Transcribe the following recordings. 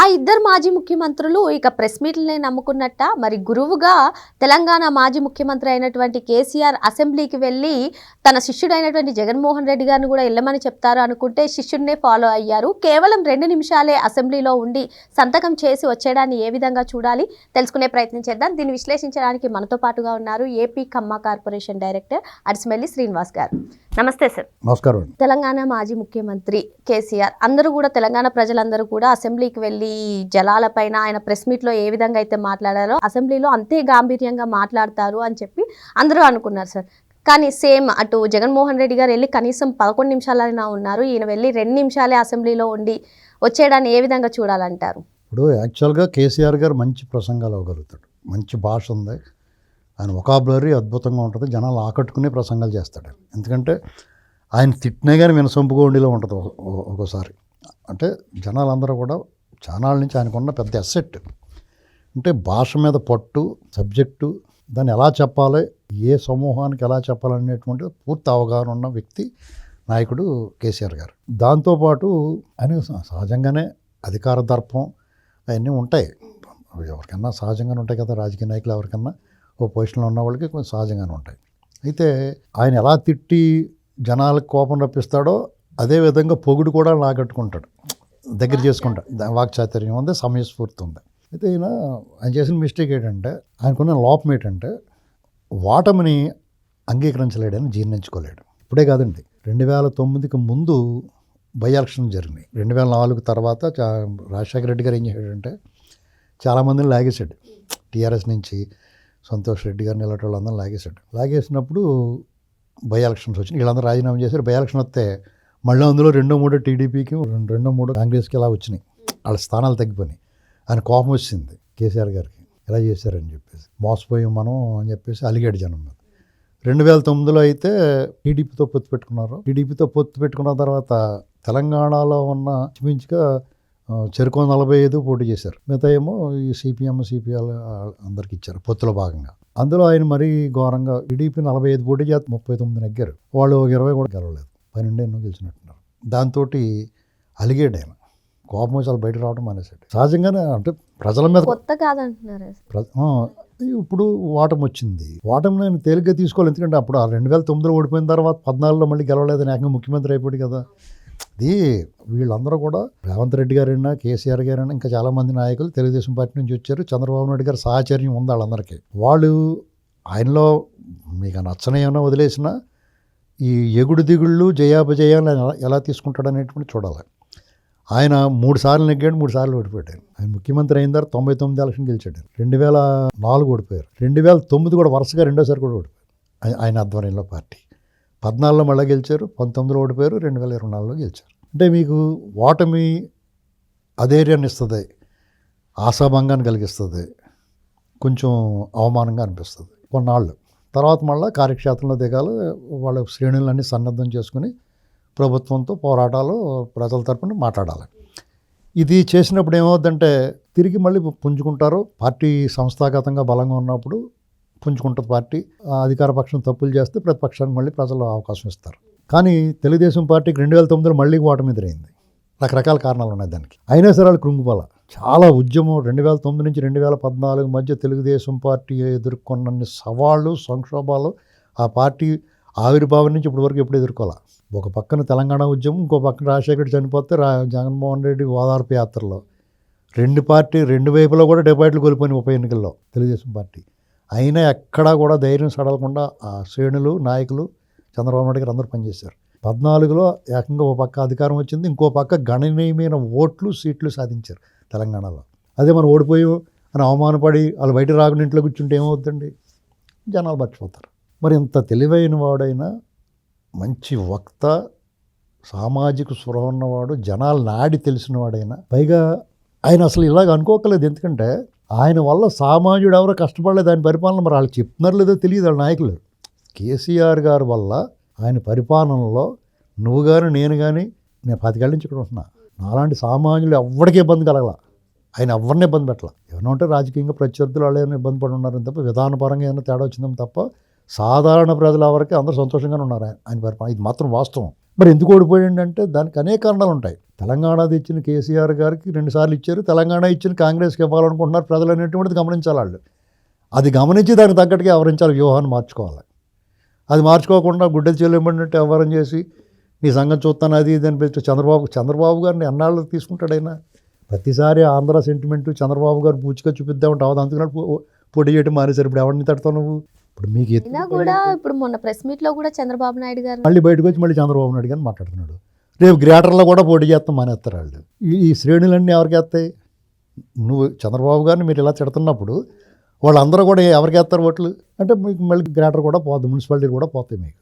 ఆ ఇద్దరు మాజీ ముఖ్యమంత్రులు ఇక ప్రెస్ మీట్లనే నమ్ముకున్నట్ట. మరి గురువుగా తెలంగాణ మాజీ ముఖ్యమంత్రి అయినటువంటి కేసీఆర్ అసెంబ్లీకి వెళ్ళి తన శిష్యుడైనటువంటి జగన్మోహన్ రెడ్డి గారిని కూడా వెళ్ళమని చెప్తారు అనుకుంటే శిష్యుడినే ఫాలో అయ్యారు. కేవలం రెండు నిమిషాలే అసెంబ్లీలో ఉండి సంతకం చేసి వచ్చేయడాన్ని ఏ విధంగా చూడాలి తెలుసుకునే ప్రయత్నం చేద్దాం. దీన్ని విశ్లేషించడానికి మనతో పాటుగా ఉన్నారు AP Kamma corporation director Adisimelli Srinivas garu. నమస్తే సార్. నమస్కారం తెలంగాణ మాజీ ముఖ్యమంత్రి కేసీఆర్ అందరూ కూడా తెలంగాణ ప్రజలందరూ కూడా అసెంబ్లీకి వెళ్ళి జలాలపైన ఆయన ప్రెస్ మీట్లో ఏ విధంగా అయితే మాట్లాడారో అసెంబ్లీలో అంతే గాంభీర్యంగా మాట్లాడతారు అని చెప్పి అందరూ అనుకున్నారు సార్. కానీ సేమ్ అటు జగన్మోహన్ రెడ్డి గారు వెళ్ళి కనీసం పదకొండు నిమిషాలైనా ఉన్నారు. ఈయన వెళ్ళి రెండు నిమిషాలే అసెంబ్లీలో ఉండి వచ్చేయడాన్ని ఏ విధంగా చూడాలంటారు? ఇప్పుడు యాక్చువల్గా కేసీఆర్ గారు మంచి ప్రసంగాలు అవ్వగలుగుతాడు మంచి భాష ఉంది. ఆయన ఒకాబులరీ అద్భుతంగా ఉంటుంది. జనాలు ఆకట్టుకునే ప్రసంగాలు చేస్తాడు ఎందుకంటే ఆయన తిట్టినా కానీ వినసొంపుగా ఉండేలా ఉంటుంది ఒక్కోసారి. అంటే జనాలందరూ కూడా చానాళ్ళ నుంచి ఆయనకున్న పెద్ద అసెట్ అంటే భాష మీద పట్టు సబ్జెక్టు దాన్ని ఎలా చెప్పాలి ఏ సమూహానికి ఎలా చెప్పాలనేటువంటి పూర్తి అవగాహన ఉన్న వ్యక్తి నాయకుడు కేసీఆర్ గారు. దాంతోపాటు ఆయన సహజంగానే అధికార దర్పం అవన్నీ ఉంటాయి. ఎవరికన్నా సహజంగానే ఉంటాయి కదా రాజకీయ నాయకులు ఎవరికన్నా ఓ పొజిషన్లో ఉన్న వాళ్ళకి కొంచెం సహజంగానే ఉంటాయి. అయితే ఆయన ఎలా తిట్టి జనాలకు కోపం రప్పిస్తాడో అదే విధంగా పొగుడు కూడా లాగట్టుకుంటాడు. దగ్గర చేసుకుంటాడు దా- వాక్చాతుర్యం ఉంది సమయస్ఫూర్తి ఉంది అయితే ఈయన ఆయన చేసిన మిస్టేక్ ఏంటంటే ఆయనకున్న లోపం ఏంటంటే ఓటమిని అంగీకరించలేడని జీర్ణించుకోలేడు. ఇప్పుడే కాదండి రెండు వేల తొమ్మిదికి ముందు బై ఎలక్షన్ జరిగినాయి. రెండు వేల నాలుగు తర్వాత చా రాజశేఖర రెడ్డి గారు ఏం చేశాడంటే చాలామందిని లాగేశాడు. టీఆర్ఎస్ నుంచి సంతోష్ రెడ్డి గారిని ఇలాంటి వాళ్ళందరూ లాగేశాడు. లాగేసినప్పుడు బై ఎలక్షన్స్ వచ్చినాయి. వీళ్ళందరూ రాజీనామా చేశారు. బై ఎలక్షన్ వస్తే మళ్ళీ అందులో రెండో మూడో టీడీపీకి రెండు రెండో మూడో కాంగ్రెస్కి ఇలా వచ్చినాయి. వాళ్ళ స్థానాలు తగ్గిపోయినాయి. ఆయన కోపం వచ్చింది కేసీఆర్ గారికి. ఇలా చేశారని చెప్పేసి. మోసపోయాం మనం అని చెప్పేసి అలిగాడు జనం మీద. రెండు వేల తొమ్మిదిలో అయితే టీడీపీతో పొత్తు పెట్టుకున్నారు. టీడీపీతో పొత్తు పెట్టుకున్న తర్వాత తెలంగాణలో ఉన్న మించుగా చెరుకు నలభై ఐదు పోటీ చేశారు. మిగతా ఏమో ఈ సిపిఎం సిపిఎల్ అందరికి ఇచ్చారు పొత్తులో భాగంగా. అందులో ఆయన మరీ ఘోరంగా టీడీపీ నలభై ఐదు పోటీ చేస్తే ముప్పై తొమ్మిది నెగ్గారు. వాళ్ళు ఒక ఇరవై కూడా గెలవలేదు. పన్నెండు ఎన్నో గెలిచినట్టున్నారు. దాంతో అలిగాడు ఆయన కోపం వచ్చి వాళ్ళు బయట రావడం మానేశాడు సహజంగానే అంటే ప్రజల మీద కొత్త కాదంటున్నారు ఇప్పుడు ఓటమి వచ్చింది. ఓటమి నేను తేలిగ్గా తీసుకోవాలి. ఎందుకంటే అప్పుడు ఆ రెండు వేల తొమ్మిదిలో ఓడిపోయిన తర్వాత పద్నాలుగులో మళ్ళీ గెలవలేదని ఏకంగా ముఖ్యమంత్రి అయిపోయాడు కదా. ఇది వీళ్ళందరూ కూడా రేవంత్ రెడ్డి గారైనా కేసీఆర్ గారైనా ఇంకా చాలామంది నాయకులు తెలుగుదేశం పార్టీ నుంచి వచ్చారు. చంద్రబాబు నాయుడు గారు సాహచర్యం ఉంది వాళ్ళందరికీ. వాళ్ళు ఆయనలో మీకు నచ్చని ఏమైనా వదిలేసినా ఈ ఎగుడు దిగుళ్ళు జయాపజయాలు ఎలా- ఎలా తీసుకుంటాడు అనేటువంటి చూడాలి. ఆయన మూడు సార్లు నెగ్గాడు మూడు సార్లు ఓడిపోయాడు. ఆయన. ముఖ్యమంత్రి అయిన తర్వాత తొంభై తొమ్మిది ఎలక్షన్ గెలిచాడు. రెండు వేల నాలుగు ఓడిపోయారు. రెండు వేల తొమ్మిది కూడా వరుసగా రెండోసారి కూడా ఓడిపోయారు. ఆయన ఆధ్వర్యంలో పార్టీ. పద్నాలుగులో మళ్ళీ గెలిచారు పంతొమ్మిదిలో ఓడిపోయారు రెండు వేల ఇరవై నాలుగులో గెలిచారు. అంటే మీకు ఓటమి అధైర్యాన్ని ఇస్తుంది ఆశాభంగాన్ని కలిగిస్తుంది కొంచెం అవమానంగా అనిపిస్తుంది. కొన్నాళ్ళు తర్వాత మళ్ళీ కార్యక్షేత్రంలో దిగాలి. వాళ్ళ శ్రేణులన్నీ సన్నద్ధం చేసుకుని ప్రభుత్వంతో పోరాటాలు ప్రజల తరపున మాట్లాడాలి. ఇది చేసినప్పుడు ఏమవుద్దంటే తిరిగి మళ్ళీ పుంజుకుంటారు. పార్టీ సంస్థాగతంగా బలంగా ఉన్నప్పుడు పుంజుకుంటుంది పార్టీ. ఆ అధికార పక్షం తప్పులు చేస్తే ప్రతిపక్షానికి మళ్ళీ ప్రజలు అవకాశం ఇస్తారు. కానీ తెలుగుదేశం పార్టీకి రెండు వేల తొమ్మిదిలో మళ్ళీ ఓటమి ఎదురైంది. రకరకాల కారణాలు ఉన్నాయి దానికి. అయినా సరే వాళ్ళు కృంగుబల చాలా ఉద్యమం రెండు వేల తొమ్మిది నుంచి రెండు వేల పద్నాలుగు మధ్య తెలుగుదేశం పార్టీ ఎదుర్కొన్న సవాళ్ళు సంక్షోభాలు ఆ పార్టీ ఆవిర్భావం నుంచి ఇప్పటి వరకు ఎప్పుడు ఎదుర్కోవాలి ఒక పక్కన తెలంగాణ ఉద్యమం ఇంకో పక్కన రాజశేఖర్ చనిపోతే రా జగన్మోహన్ రెడ్డి ఓదార్పు యాత్రలో. రెండు పార్టీ రెండు వైపులో కూడా డిపాజిట్లు కోల్పోయిన ఉప ఎన్నికల్లో తెలుగుదేశం పార్టీ. అయినా ఎక్కడా కూడా ధైర్యం సడలకుండా ఆ శ్రేణులు నాయకులు చంద్రబాబు నాయుడు గారు అందరూ పనిచేశారు. పద్నాలుగులో ఏకంగా ఒక పక్క అధికారం వచ్చింది ఇంకో పక్క గణనీయమైన ఓట్లు సీట్లు సాధించారు. తెలంగాణలో. అదే మనం ఓడిపోయి అని అవమానపడి వాళ్ళు బయట రాకుండా ఇంట్లో కూర్చుంటే ఏమవుతుందండి? జనాలు మర్చిపోతారు. మరి ఇంత తెలివైన వాడైనా మంచి వక్త సామాజిక స్పృహ ఉన్నవాడు జనాల నాడి తెలిసినవాడైనా పైగా ఆయన అసలు ఇలాగ అనుకోకలేదు ఎందుకంటే ఆయన వల్ల సామాన్యుడు ఎవరో కష్టపడలేదు. ఆయన పరిపాలన మరి వాళ్ళు చెప్తున్నారు లేదో తెలియదు వాళ్ళ నాయకులు. కేసీఆర్ గారి వల్ల ఆయన పరిపాలనలో నువ్వు కానీ నేను కానీ నేను పాతికేళ్ళ నుంచి ఇక్కడ ఉంటున్నా. నాలాంటి సామాన్యులు ఎవరికి ఇబ్బంది కలగల. ఆయన ఎవరిని ఇబ్బంది పెట్టాల. ఏమైనా ఉంటే రాజకీయంగా ప్రత్యర్థులు వాళ్ళు ఏమైనా ఇబ్బంది పడి ఉన్నారని తప్ప విధానపరంగా ఏమైనా తేడా వచ్చిందని తప్ప సాధారణ ప్రజల వరకు అందరూ సంతోషంగానే ఉన్నారు ఆయన పరిపాలన. ఇది మాత్రం వాస్తవం. మరి ఎందుకు ఓడిపోయిందంటే దానికి అనేక కారణాలు ఉంటాయి. తెలంగాణ ఇచ్చిన కేసీఆర్ గారికి రెండుసార్లు ఇచ్చారు. తెలంగాణ ఇచ్చిన కాంగ్రెస్కి ఇవ్వాలనుకుంటున్నారు ప్రజలు అనేటువంటిది గమనించాలి వాళ్ళు. అది గమనించి దానికి తగ్గట్టుగా వ్యవహరించాలి వ్యూహాన్ని మార్చుకోవాలి. అది మార్చుకోకుండా గుడ్డలు చెల్లెమ్మన్నట్టు వ్యవహారం చేసి నీ సంగతి చూస్తాను అది ఇది అని చంద్రబాబు చంద్రబాబు గారిని ఎన్నాళ్ళు తీసుకుంటాడైనా ప్రతిసారి ఆంధ్ర సెంటిమెంట్ చంద్రబాబు గారు పూచిగా చూపిద్దామంటే అవదు అందుకని పో- పోటీ చేయడం మానేశారు. ఇప్పుడు ఎవరిని తడతావు నువ్వు? ఇప్పుడు మీకు కూడా ఇప్పుడు మొన్న ప్రెస్ మీట్లో కూడా చంద్రబాబు నాయుడు గారు మళ్ళీ బయటకు వచ్చి మళ్ళీ చంద్రబాబు నాయుడు గారిని మాట్లాడుతున్నాడు. రేపు గ్రేటర్లో కూడా పోటీ చేస్తాం మానేస్తారు వాళ్ళు. ఈ శ్రేణులన్నీ ఎవరికి వేస్తాయి? నువ్వు చంద్రబాబు గారిని మీరు ఇలా తిడుతున్నప్పుడు వాళ్ళందరూ కూడా ఎవరికి వేస్తారు ఓట్లు? అంటే మీకు మళ్ళీ గ్రేటర్ కూడా పోతుంది మున్సిపాలిటీ కూడా పోతాయి మీకు.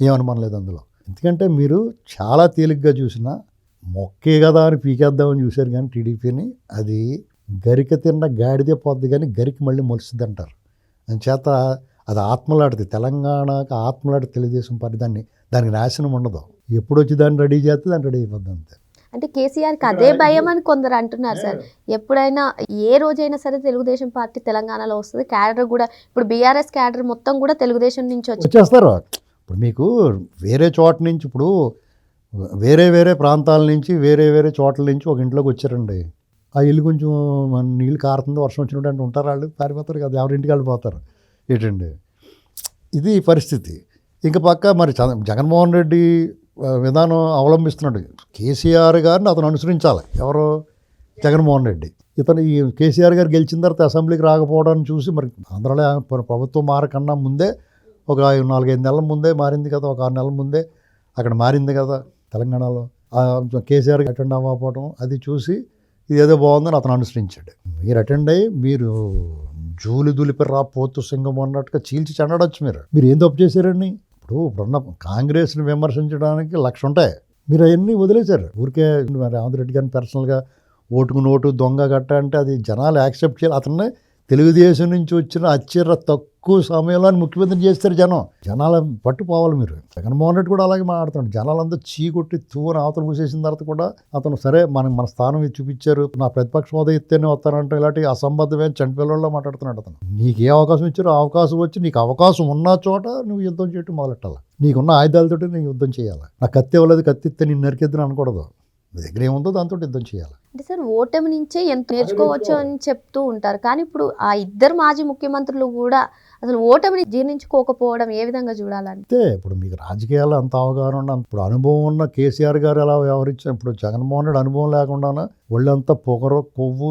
ఏమనుమానలేదు అందులో? ఎందుకంటే మీరు చాలా తేలిగ్గా చూసిన మొక్కే కదా అని పీకేద్దామని చూశారు కానీ టీడీపీని అది గరిక తిన్న గాడిదే పోద్ది కానీ గరికి మళ్ళీ మొలుస్తుంది అంటారు చేత అది ఆత్మలాడుతుంది తెలంగాణకు ఆత్మలాడి తెలుగుదేశం పార్టీ దాన్ని దానికి నాశనం ఉండదు. ఎప్పుడు వచ్చి దాన్ని రెడీ చేస్తే దాన్ని రెడీ అయిపోద్ది అంతే. అంటే కేసీఆర్కి అదే భయం అని కొందరు అంటున్నారు సార్. ఎప్పుడైనా ఏ రోజైనా సరే తెలుగుదేశం పార్టీ తెలంగాణలో వస్తుంది క్యాడర్ కూడా ఇప్పుడు బీఆర్ఎస్ క్యాడర్ మొత్తం కూడా తెలుగుదేశం నుంచి వచ్చి వచ్చేస్తారు. ఇప్పుడు మీకు వేరే చోట నుంచి ఇప్పుడు వేరే వేరే ప్రాంతాల నుంచి వేరే వేరే చోట్ల నుంచి ఒక ఇంట్లోకి వచ్చారండి. ఆ ఇల్లు కొంచెం మన నీళ్ళు కారుతుంది వర్షం వచ్చినట్టు అంటే ఉంటారు వాళ్ళు పారిపోతారు కదా ఎవరింటికి వెళ్ళిపోతారు ఏంటండి? ఇది పరిస్థితి. ఇంక పక్క మరి జగన్మోహన్ రెడ్డి విధానం అవలంబిస్తున్నాడు. కేసీఆర్ గారిని అతను అనుసరించాలి. ఎవరు? జగన్మోహన్ రెడ్డి. ఇతను ఈ కేసీఆర్ గారు గెలిచిన తర్వాత అసెంబ్లీకి రాకపోవడాన్ని చూసి మరి ఆంధ్రలో ప్రభుత్వం మారకన్నా ముందే ఒక నాలుగైదు నెలల ముందే మారింది కదా ఒక ఆరు నెలల ముందే అక్కడ మారింది కదా తెలంగాణలో. కేసీఆర్ అటెండ్ అవ్వకపోవడం అది చూసి ఇది ఏదో బాగుందని అతను అనుసరించాడు. మీరు అటెండ్ అయ్యి మీరు జూలి దులిపి రా పోతు సింగం అన్నట్టుగా చీల్చి చెండడొచ్చు మీరు. మీరు ఏం తప్పు చేశారండి? ఇప్పుడు ఇప్పుడున్న కాంగ్రెస్ని విమర్శించడానికి లక్ష ఉంటాయి. మీరు అవన్నీ వదిలేశారు. ఊరికే మరి రేవంత్ రెడ్డి గారిని పర్సనల్గా ఓటుకు నోటు దొంగ గట్ట అంటే అది జనాలు యాక్సెప్ట్ చేయాలి. అతన్ని తెలుగుదేశం నుంచి వచ్చిన అచ్చర తక్కువ సమయంలో ముఖ్యమంత్రి చేస్తారు జనం. జనాల పట్టుపోవాలి మీరు. జగన్మోహన్ రెడ్డి కూడా అలాగే మాట్లాడుతున్నాడు. జనాలంతా చీకొట్టి తూవని అవతల పూసేసిన తర్వాత కూడా అతను సరే మనం మన స్థానం చూపించారు. నా ప్రతిపక్ష హోదా ఇస్తేనే వస్తానంటే ఇలాంటి అసంబద్ధమైన చంటిపిల్లల్లో మాట్లాడుతున్నాడు అతను. నీకు ఏ అవకాశం ఇచ్చారో. అవకాశం వచ్చి నీకు అవకాశం ఉన్న చోట నువ్వు యుద్ధం చేయటం మొదలెట్టాలి. నీకున్న ఆయుధాలతోటి నేను యుద్ధం చేయాలి. నా కత్తి ఇవ్వలేదు కత్తి ఇస్తే నేను నరికిద్దని అనకూడదు. నీ దగ్గర ఏముందో దాంతో యుద్ధం చేయాలి. అంటే సార్ ఓటమి నుంచే ఎంత నేర్చుకోవచ్చు అని చెప్తూ ఉంటారు. కానీ ఇప్పుడు ఆ ఇద్దరు మాజీ ముఖ్యమంత్రులు కూడా అసలు ఓటమిని జీర్ణించుకోకపోవడం ఏ విధంగా చూడాలని అంతే ఇప్పుడు మీకు రాజకీయాలు అంత అవగాహన ఉన్న ఇప్పుడు అనుభవం ఉన్న కేసీఆర్ గారు ఎలా వ్యవహరించారు ఇప్పుడు జగన్మోహన్ రెడ్డి అనుభవం లేకుండా ఒళ్ళంతా పొగరు కొవ్వు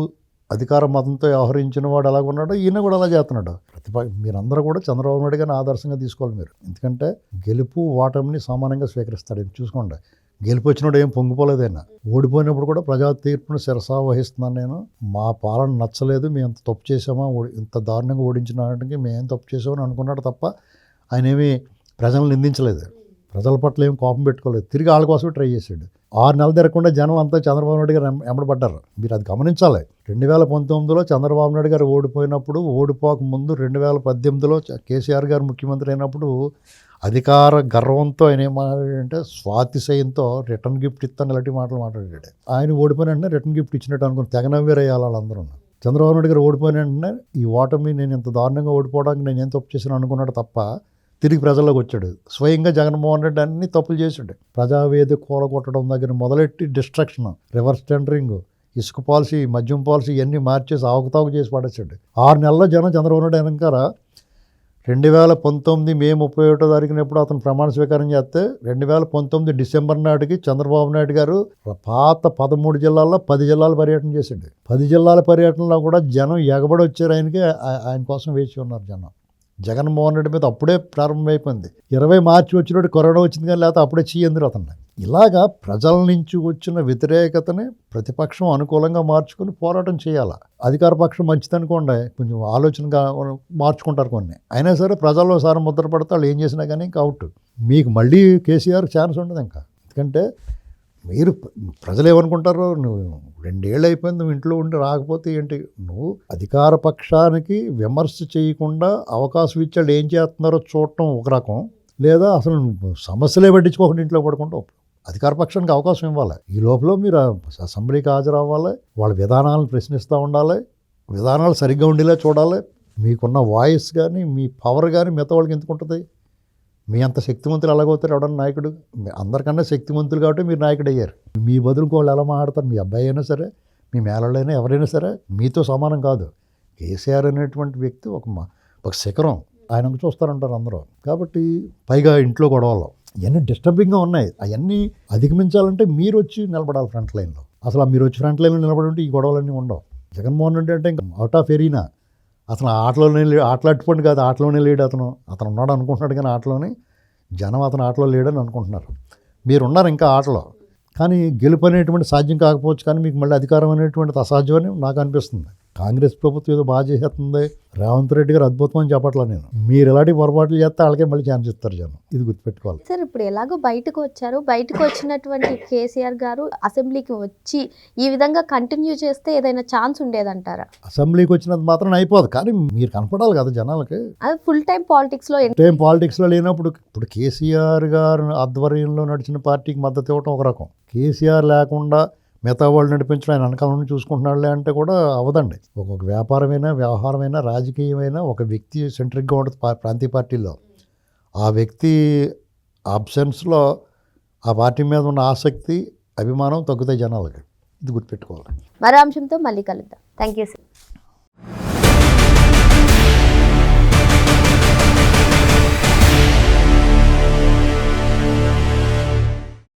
అధికార మతంతో వ్యవహరించిన వాడు ఎలా ఉన్నాడో ఈయన కూడా అలా చేస్తున్నాడు. ప్రతిప మీరందరూ కూడా చంద్రబాబు నాయుడు గారిని ఆదర్శంగా తీసుకోవాలి మీరు. ఎందుకంటే గెలుపు ఓటమిని సమానంగా స్వీకరిస్తాడు. ఇది చూసుకోండి. గెలిపొచ్చినప్పుడు ఏం ఏం పొంగిపోలేదైనా? ఓడిపోయినప్పుడు కూడా ప్రజా తీర్పును శిరసా వహిస్తున్నాను నేను. మా పాలన నచ్చలేదు మేము ఇంత తప్పు చేసామా ఓడి- ఇంత దారుణంగా ఓడించినానికి మేము తప్పు చేసామని అనుకున్నాడు తప్ప ఆయన ఏమి ప్రజలను నిందించలేదు. ప్రజల పట్ల ఏం కోపం పెట్టుకోలేదు. తిరిగి వాళ్ళ కోసమే ట్రై చేశాడు. ఆరు నెలలు తిరగకుండా జనం అంతా చంద్రబాబు నాయుడు గారు ఎంబడబడ్డారు మీరు అది గమనించాలి. రెండు వేల పంతొమ్మిదిలో చంద్రబాబు నాయుడు గారు ఓడిపోయినప్పుడు ఓడిపోక ముందు రెండు వేల పద్దెనిమిదిలో కేసీఆర్ గారు ముఖ్యమంత్రి అయినప్పుడు అధికార గర్వంతో ఆయన ఏం మాట్లాడాడంటే స్వాతిశయంతో రిటర్న్ గిఫ్ట్ ఇస్తాను ఇలాంటి మాటలు మాట్లాడాడు. ఆయన ఓడిపోయిన వెంటనే రిటర్న్ గిఫ్ట్ ఇచ్చినట్టు అనుకుని తెగనవ్వేరేయాలి వాళ్ళందరూ చంద్రబాబు నాయుడు గారు ఓడిపోయిన వెంటనే ఈ ఓటమి నేను ఇంత దారుణంగా ఓడిపోవడానికి నేను ఏం తప్పు చేశాను అనుకున్నాడు తప్ప తిరిగి ప్రజల్లోకి వచ్చాడు. స్వయంగా జగన్మోహన్ రెడ్డి అన్ని తప్పులు చేశాడు. ప్రజావేది కూలగొట్టడం దగ్గర మొదలెట్టి డిస్ట్రక్షన్ రివర్స్ టెండరింగ్ ఇసుక పాలసీ మద్యం పాలసీ ఇవన్నీ మార్చేసి అవకతవక చేసి పడేసాడు ఆరు నెలల జనం చంద్రబాబు నాయుడు వెనకాల రెండు వేల పంతొమ్మిది మే ముప్పై ఒకటో తారీఖునప్పుడు అతను ప్రమాణ స్వీకారం చేస్తే రెండు వేల పంతొమ్మిది డిసెంబర్ నాటికి చంద్రబాబు నాయుడు గారు పాత పదమూడు జిల్లాల్లో పది జిల్లాల పర్యటన చేసిండు పది జిల్లాల పర్యటనలో కూడా జనం ఎగబడి వచ్చారు. ఆయనకి ఆయన కోసం వేచి ఉన్నారు జనం. జగన్మోహన్ రెడ్డి మీద అప్పుడే ప్రారంభమైపోయింది. ఇరవై మార్చి వచ్చినప్పుడు కరోనా వచ్చింది కానీ లేకపోతే అప్పుడే చీయందిరు అతను ఇలాగా ప్రజల నుంచి వచ్చిన వ్యతిరేకతని ప్రతిపక్షం అనుకూలంగా మార్చుకుని పోరాటం చేయాలి? అధికార పక్షం మంచిదనుకోండి కొంచెం ఆలోచనగా మార్చుకుంటారు కొన్ని. అయినా సరే ప్రజల్లో సారం ముద్ర పడితే వాళ్ళు ఏం చేసినా కానీ ఇంకా అవుట్. మీకు మళ్ళీ కేసీఆర్ ఛాన్స్ ఉండదు ఇంకా. ఎందుకంటే మీరు ప్రజలు ఏమనుకుంటారో నువ్వు రెండేళ్ళు అయిపోయింది నువ్వు ఇంట్లో ఉండి రాకపోతే ఏంటి? నువ్వు అధికార పక్షానికి విమర్శ చేయకుండా అవకాశం ఇచ్చాడు ఏం చేస్తున్నారో చూడటం ఒక రకం. లేదా అసలు సమస్యలే పట్టించుకోకుండా ఇంట్లో పడుకుంటాం అధికార పక్షానికి అవకాశం ఇవ్వాలి. ఈ లోపల మీరు అసెంబ్లీకి హాజరవ్వాలి. వాళ్ళ విధానాలను ప్రశ్నిస్తూ ఉండాలి. విధానాలు సరిగ్గా ఉండేలా చూడాలి. మీకున్న వాయిస్ కానీ మీ పవర్ కానీ మిగతా వాళ్ళకి ఎందుకు ఉంటుంది? మీ అంత శక్తివంతులు ఎలాగవుతారు ఎవడన్నా నాయకుడు? అందరికన్నా శక్తివంతులు కాబట్టి మీరు నాయకుడు అయ్యారు మీ బదులు వాళ్ళు ఎలా మాట్లాడతారు? మీ అబ్బాయి అయినా సరే మీ మేనళ్ళైనా ఎవరైనా సరే మీతో సమానం కాదు. కేసీఆర్ అనేటువంటి వ్యక్తి ఒక ఒక శిఖరం. ఆయనకు చూస్తారంటారు అందరూ. కాబట్టి పైగా ఇంట్లో గొడవలు. ఇవన్నీ డిస్టర్బింగ్గా ఉన్నాయి. అవన్నీ అధిగమించాలంటే మీరు వచ్చి నిలబడాలి ఫ్రంట్ లైన్లో. అసలు మీరు వచ్చి ఫ్రంట్ లైన్లో నిలబడి ఉంటే ఈ గొడవలన్నీ ఉండవు. జగన్మోహన్ రెడ్డి అంటే ఇంకా అవుట్ ఆఫ్ ఎరీనా అతను ఆటలోనే లే- ఆటలాట్టుకోండి కాదు ఆటలోనే లేడు అతను. అతను ఉన్నాడు అనుకుంటున్నాడు కానీ ఆటలోనే జనం అతను ఆటలో లేడని అనుకుంటున్నారు. మీరు ఉన్నారు ఇంకా ఆటలో. కానీ గెలుపు అనేటువంటి సాధ్యం కాకపోవచ్చు కానీ మీకు మళ్ళీ అధికారం అనేటువంటిది అసాధ్యం అని నాకు అనిపిస్తుంది. కాంగ్రెస్ ప్రభుత్వం ఏదో బాగా చేసేస్తుంది. రేవంత్ రెడ్డి గారు అద్భుతం అని చెప్పట్లా నేను. మీరు ఎలాంటి పొరపాట్లు చేస్తే వాళ్ళకే మళ్ళీ ఛాన్స్ ఇస్తారు జనం. ఇది గుర్తుపెట్టుకోవాలి. సార్ ఇప్పుడు ఎలాగో బయటకు వచ్చారు. బయటకు వచ్చినటువంటి కేసీఆర్ గారు అసెంబ్లీకి వచ్చి ఈ విధంగా కంటిన్యూ చేస్తే ఏదైనా ఛాన్స్ ఉండేదంటారా? అసెంబ్లీకి వచ్చినంత మాత్రం అయిపోదు. కానీ మీరు కనపడాలి కదా జనాలకి. అది ఫుల్ టైం పాలిటిక్స్లో టైం పాలిటిక్స్లో లేనప్పుడు ఇప్పుడు కేసీఆర్ గారు ఆధ్వర్యంలో నడిచిన పార్టీకి మద్దతు ఇవ్వటం ఒక రకం. కేసీఆర్ లేకుండా మిగతా వాళ్ళు నడిపించడం ఆయన వెనకాల నుండి చూసుకుంటున్నాడులే అంటే కూడా అవదండి. ఒక్కొక్క వ్యాపారమైనా వ్యవహారమైనా రాజకీయమైనా ఒక వ్యక్తి సెంట్రిక్గా ఉంటుంది ప్రాంతీయ పార్టీలో. ఆ వ్యక్తి ఆబ్సెన్స్లో ఆ పార్టీ మీద ఉన్న ఆసక్తి అభిమానం తగ్గుతాయి జనాలకి. ఇది గుర్తుపెట్టుకోవాలి. మరో అంశంతో మళ్ళీ కలుద్దాం. Thank you sir.